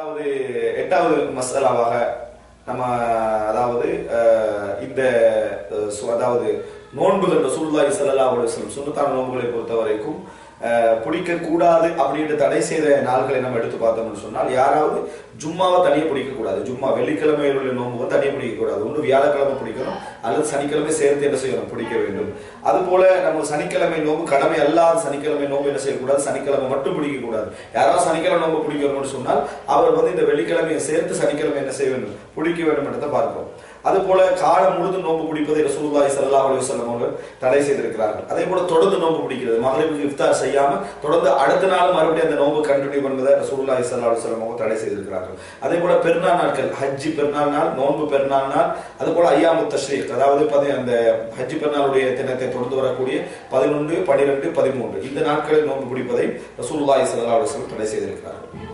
அதாவது எட்டாவது மசாலாவாக நம்ம அதாவது இந்த சு- அதாவது நோன்புகள் ரசூலுல்லாஹி ஸல்லல்லாஹு அலைஹி சுண்ணத்தான நோன்புகளை பொறுத்த வரைக்கும் பிடிக்க கூடாது அப்படின்ட்டு தடை செய்த நாள்களை நம்ம எடுத்து பார்த்தோம்னு சொன்னால் யாராவது ஜும்மாவை தனியே பிடிக்க கூடாது ஜும்மா வெள்ளிக்கிழமையில் உள்ள நோன்பு தனியே பிடிக்க கூடாது ஒன்று வியாழக்கிழமை பிடிக்கணும் அல்லது சனிக்கிழமை சேர்த்து என்ன செய்யணும்? பிடிக்க வேண்டும். அதுபோல நம்ம சனிக்கிழமை நோம்பு கடமை அல்லாத சனிக்கிழமை நோம்பு என்ன செய்யக்கூடாது? சனிக்கிழமை மட்டும் பிடிக்க கூடாது. யாராவது சனிக்கிழமை நோம்பு பிடிக்கணும்னு சொன்னால் அவர் வந்து இந்த வெள்ளிக்கிழமையை சேர்த்து சனிக்கிழமை என்ன செய்ய வேண்டும்? பிடிக்க வேண்டும் என்றதை பார்க்கிறோம். அதுபோல காலம் முழுதும் நோன்பு பிடிப்பதை ரசூல்லாய் சல்லா அலி வல்லம் அவர்கள் தடை செய்திருக்கிறார்கள். அதே போல தொடர்ந்து நோன்பு பிடிக்கிறது. மகளிருக்கு இஃப்தார் செய்யாம தொடர்ந்து அடுத்த நாள் மறுபடியும் அந்த நோம்பு கண்டினியூ பண்ணுவதை ரசூல்லாய் சல்லா அலி வஸல்லம் அவங்க தடை செய்திருக்கிறார்கள். அதே போல பெருநாள் நாட்கள் ஹஜ்ஜி பெருநாள் நாள் நோன்பு பெருநாள் நாள் அது போல ஐயாமு தஷ்ரீக் அதாவது அந்த ஹஜ்ஜு பெருநாளுடைய தினத்தை தொடர்ந்து வரக்கூடிய பதினொன்று பனிரெண்டு பதிமூன்று. இந்த நாட்களில் நோன்பு பிடிப்பதை ரசூல்லாய் ஸல்லல்லாஹு அலைஹி தடை செய்திருக்கிறார்கள்.